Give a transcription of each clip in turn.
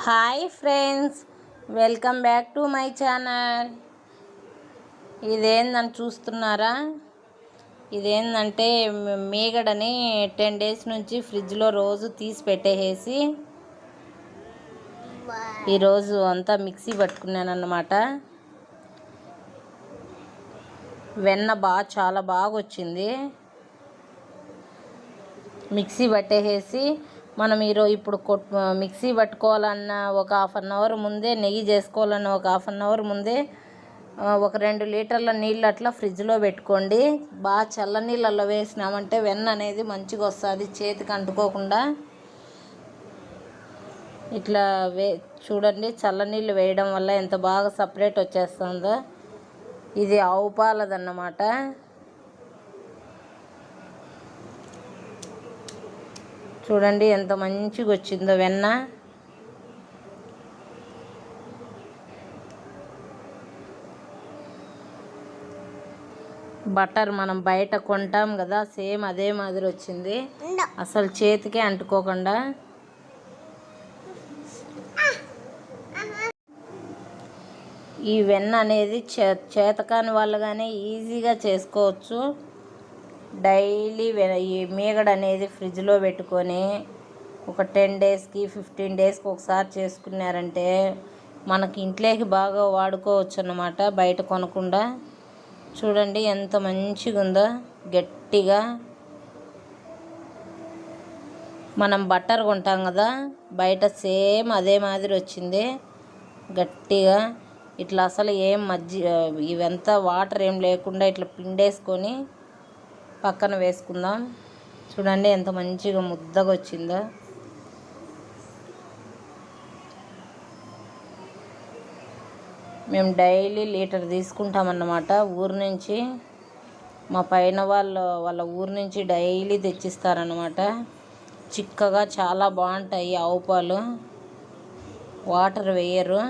Hi friends welcome back to my channel. ఇదేందని చూస్తున్నారా? ఇదేంటంటే మ- మీగడని టెన్ డేస్ నుంచి ఫ్రిడ్జ్లో రోజు తీసి పెట్టేసి ఈరోజు అంతా మిక్సీ పట్టుకున్నాను అన్నమాట వెన్న బాగా చాలా బాగా వచ్చింది మిక్సీ పట్టేసి మనం ఈరోజు ఇప్పుడు కొట్ మిక్సీ పట్టుకోవాలన్న ఒక హాఫ్ అన్ అవర్ ముందే నెయ్యి చేసుకోవాలన్న ఒక హాఫ్ అన్ అవర్ ముందే ఒక రెండు లీటర్ల నీళ్ళు అట్లా ఫ్రిడ్జ్లో పెట్టుకోండి. బాగా చల్ల నీళ్ళల్లో వేసినామంటే వెన్న అనేది మంచిగా వస్తుంది. చేతికి అంటుకోకుండా ఇట్లా వే చూడండి చల్ల నీళ్ళు వేయడం వల్ల ఎంత బాగా సపరేట్ వచ్చేస్తుందో. ఇది ఆవు పాలదన్నమాట. చూడండి ఎంత మంచిగా వచ్చిందో వెన్న. బటర్ మనం బయట కొంటాం కదా సేమ్ అదే మాదిరి వచ్చింది అసలు చేతికే అంటుకోకుండా. ఈ వెన్న అనేది చే చేతకాని వాళ్ళు కానీ ఈజీగా చేసుకోవచ్చు. డైలీ ఈ మీగడ అనేది ఫ్రిడ్జ్లో పెట్టుకొని ఒక టెన్ డేస్కి ఫిఫ్టీన్ డేస్కి ఒకసారి చేసుకున్నారంటే మనకి ఇంట్లోకి బాగా వాడుకోవచ్చు అన్నమాట బయట కొనకుండా. చూడండి ఎంత మంచిగా ఉందో గట్టిగా. మనం బట్టర్ కొంటాం కదా. బయట సేమ్ అదే మాదిరి వచ్చింది. గట్టిగా. ఇట్లా అసలు ఏం మజ్జి ఇవంతా వాటర్ ఏం లేకుండా ఇట్లా పిండేసుకొని పక్కన వేసుకుందాం. చూడండి ఎంత మంచిగా ముద్దగా వచ్చిందో మేము డైలీ లీటర్ తీసుకుంటామన్నమాట ఊరు నుంచి. మా పైన వాళ్ళు వాళ్ళ ఊరు నుంచి డైలీ తెచ్చిస్తారనమాట చిక్కగా చాలా బాగుంటాయి ఆవు పాలు. వాటర్ వేయరు.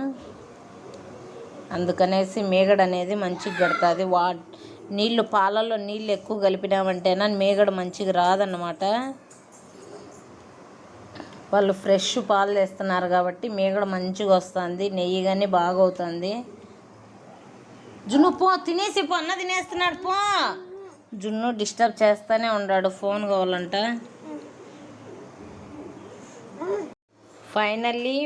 అందుకనేసి మేగడ అనేది మంచిగా గడుతుంది. వా నీళ్ళు పాలల్లో నీళ్ళు ఎక్కువ కలిపినామంటేనా మేగడ మంచిగా రాదన్నమాట. వాళ్ళు ఫ్రెష్ పాలు తెస్తున్నారు కాబట్టి మేగడ మంచిగా వస్తుంది నెయ్యి కానీ బాగా అవుతుంది జున్ను పో తినేసి పో అన్న తినేస్తున్నాడు పో. జున్ను డిస్టర్బ్ చేస్తూనే ఉన్నాడు ఫోన్ కావాలంట. ఫైనల్లీ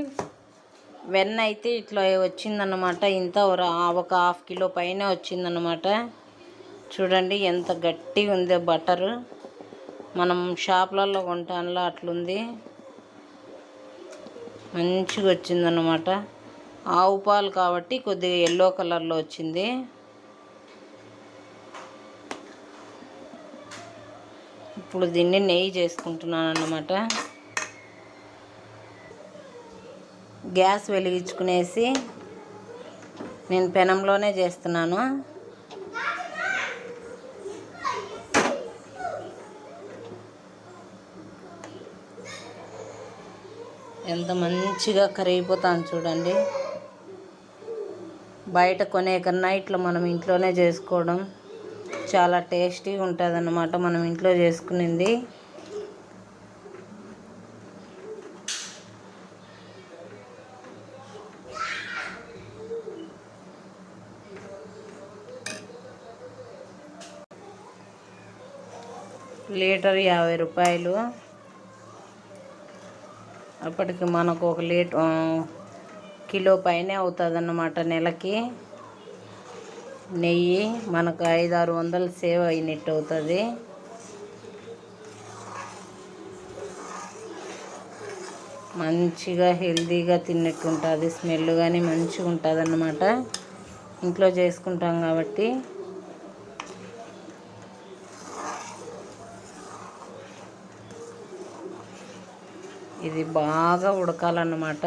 వెన్న అయితే ఇట్లా వచ్చిందన్నమాట ఇంత ఒక ఒక హాఫ్ కిలో పైన వచ్చిందన్నమాట. చూడండి ఎంత గట్టిగా ఉందో బటరు. మనం షాపులలో కొంటానులో అట్లుంది. మంచిగా వచ్చిందనమాట ఆవు పాలు కాబట్టి కొద్దిగా ఎల్లో కలర్లో వచ్చింది. ఇప్పుడు దీన్ని నెయ్యి చేసుకుంటున్నాను అన్నమాట గ్యాస్ వెలిగించుకునేసి నేను పెనంలోనే చేస్తున్నాను. ఎంత మంచిగా కరిగిపోతాను చూడండి. బయట కొనే కన్నా ఇట్లా మనం ఇంట్లోనే చేసుకోవడం చాలా టేస్టీగా ఉంటుంది అన్నమాట మనం ఇంట్లో చేసుకునింది. లీటర్ యాభై రూపాయలు. అప్పటికి మనకు ఒక లీటర్ కిలో పైనే అవుతుంది అన్నమాట నెలకి. నెయ్యి మనకు ఐదు ఆరు వందలు సేవ్ అయినట్టు అవుతుంది. మంచిగా హెల్తీగా తిన్నట్టు ఉంటుంది స్మెల్ కానీ మంచిగా ఉంటుంది అన్నమాట ఇంట్లో చేసుకుంటాం కాబట్టి. ఇది బాగా ఉడకాలన్నమాట.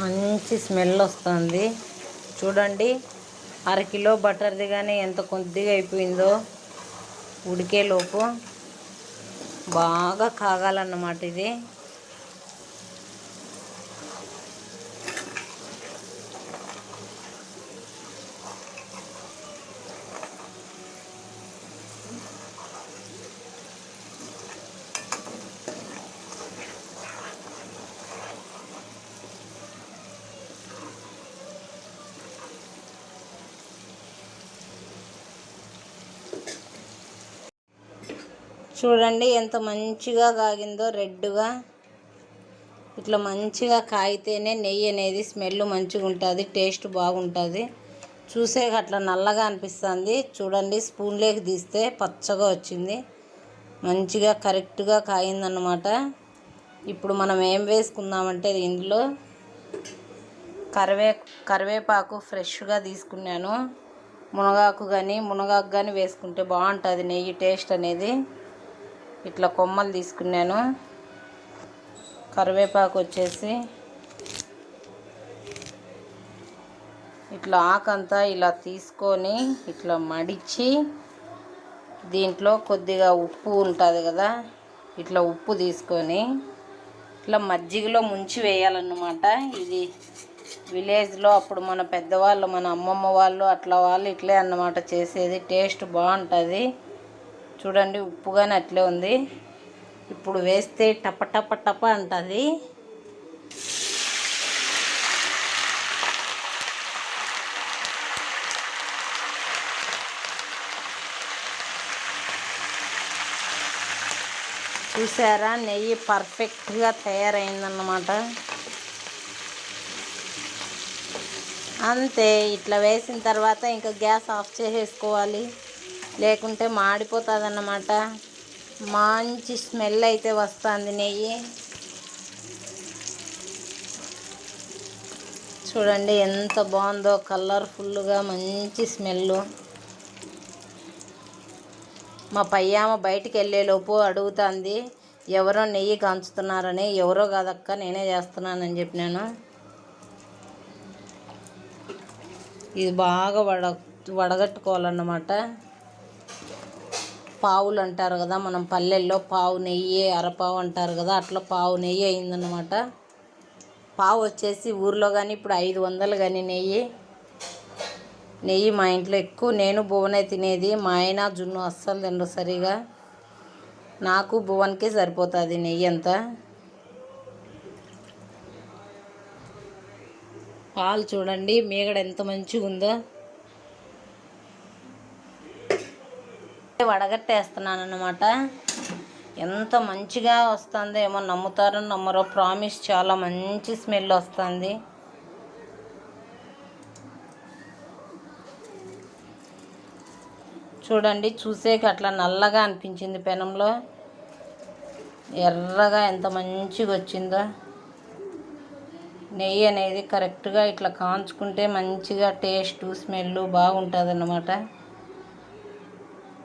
మంచి స్మెల్ వస్తుంది. చూడండి అరకిలో బటర్ది కానీ ఎంత కొద్దిగా అయిపోయిందో ఉడికేలోపు. బాగా కాగాలన్నమాట ఇది. చూడండి ఎంత మంచిగా కాగిందో రెడ్గా ఇట్లా మంచిగా కాగితేనే నెయ్యి అనేది స్మెల్ మంచిగా ఉంటుంది టేస్ట్ బాగుంటుంది. చూసే అట్లా నల్లగా అనిపిస్తుంది. చూడండి స్పూన్లోకి తీస్తే పచ్చగా వచ్చింది. మంచిగా కరెక్ట్గా కాయిందన్నమాట. ఇప్పుడు మనం ఏం వేసుకుందామంటే ఇందులో కరివే కరివేపాకు ఫ్రెష్గా తీసుకున్నాను. మునగాకు కానీ మునగాకు కానీ వేసుకుంటే బాగుంటుంది నెయ్యి టేస్ట్ అనేది. ఇట్లా కొమ్మలు తీసుకున్నాను. కరివేపాకు వచ్చేసి ఇట్లా ఆకంతా ఇలా తీసుకొని ఇట్లా మడిచి దీంట్లో కొద్దిగా ఉప్పు ఉంటుంది కదా ఇట్లా ఉప్పు తీసుకొని ఇట్లా మజ్జిగలో ముంచి వేయాలన్నమాట. ఇది విలేజ్లో అప్పుడు మన పెద్దవాళ్ళు మన అమ్మమ్మ వాళ్ళు అట్లా వాళ్ళు ఇట్లే అన్నమాట చేసేది. టేస్ట్ బాగుంటుంది. చూడండి ఉప్పు కానీ అట్లే ఉంది. ఇప్పుడు వేస్తే టప టప టప అంటుంది. చూసారా నెయ్యి పర్ఫెక్ట్గా తయారైందన్నమాట. అంతే ఇట్లా వేసిన తర్వాత ఇంకా గ్యాస్ ఆఫ్ చేసేసుకోవాలి. లేకుంటే మాడిపోతుంది అన్నమాట మంచి స్మెల్ అయితే వస్తుంది నెయ్యి. చూడండి ఎంత బాగుందో కలర్ఫుల్గా మంచి స్మెల్ మా పయ్యామ బయటికి వెళ్ళేలోపు అడుగుతుంది ఎవరో నెయ్యి కాంచుతున్నారని. ఎవరో కాదక్క నేనే చేస్తున్నానని చెప్పినాను. ఇది బాగా వడ వడగట్టుకోవాలన్నమాట. పావులు అంటారు కదా మనం పల్లెల్లో పావు నెయ్యి అరపావు అంటారు కదా అట్లా పావు నెయ్యి అయిందన్నమాట. పావు వచ్చేసి ఊర్లో కానీ ఇప్పుడు ఐదు వందలు కానీ నెయ్యి. నెయ్యి మా ఇంట్లో ఎక్కువ. నేను భువనే తినేది. మా ఆయన జున్ను అస్సలు తినరు సరిగా. నాకు భువన్కి సరిపోతుంది నెయ్యి అంతా. పాలు చూడండి మీగడ ఎంత మంచిగా ఉందో వడగట్టేస్తున్నాను అనమాట ఎంత మంచిగా వస్తుందో ఏమో నమ్ముతారో నమ్మరో ప్రామిస్ చాలా మంచి స్మెల్ వస్తుంది. చూడండి చూసేకి అట్లా నల్లగా అనిపించింది పెనంలో. ఎర్రగా ఎంత మంచిగా వచ్చిందో. నెయ్యి అనేది కరెక్ట్గా ఇట్లా కాంచుకుంటే మంచిగా టేస్ట్ స్మెల్ బాగుంటుంది అన్నమాట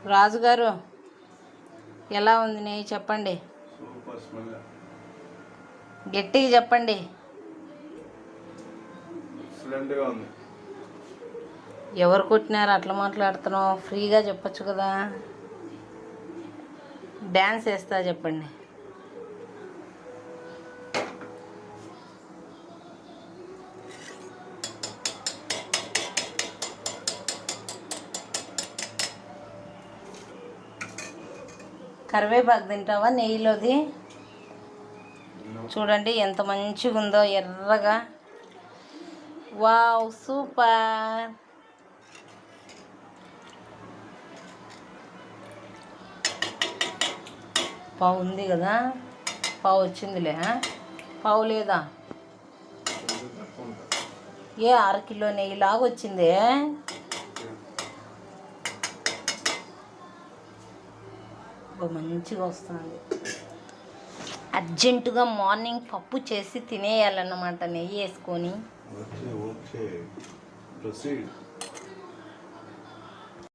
రాజుగారు ఎలా ఉంది నెయ్యి చెప్పండి. గట్టిగా చెప్పండి. ఎవరు కొట్టినారు అట్లా మాట్లాడుతున్నావు? ఫ్రీగా చెప్పొచ్చు కదా. డ్యాన్స్ వేస్తా చెప్పండి. కరివేపాకు తింటావా? నెయ్యిలోది? చూడండి ఎంత మంచిగా ఉందో ఎర్రగా. Wow super. పావు ఉంది కదా? పావు వచ్చిందిలే పావు లేదా? ఏ అర కిలో నెయ్యి లాగా వచ్చింది బా మంచిగా వస్తుంది. అర్జెంటుగా మార్నింగ్ పప్పు చేసి తినేయాలన్నమాట నెయ్యి వేసుకొని. Okay okay. ప్రొసీడ్.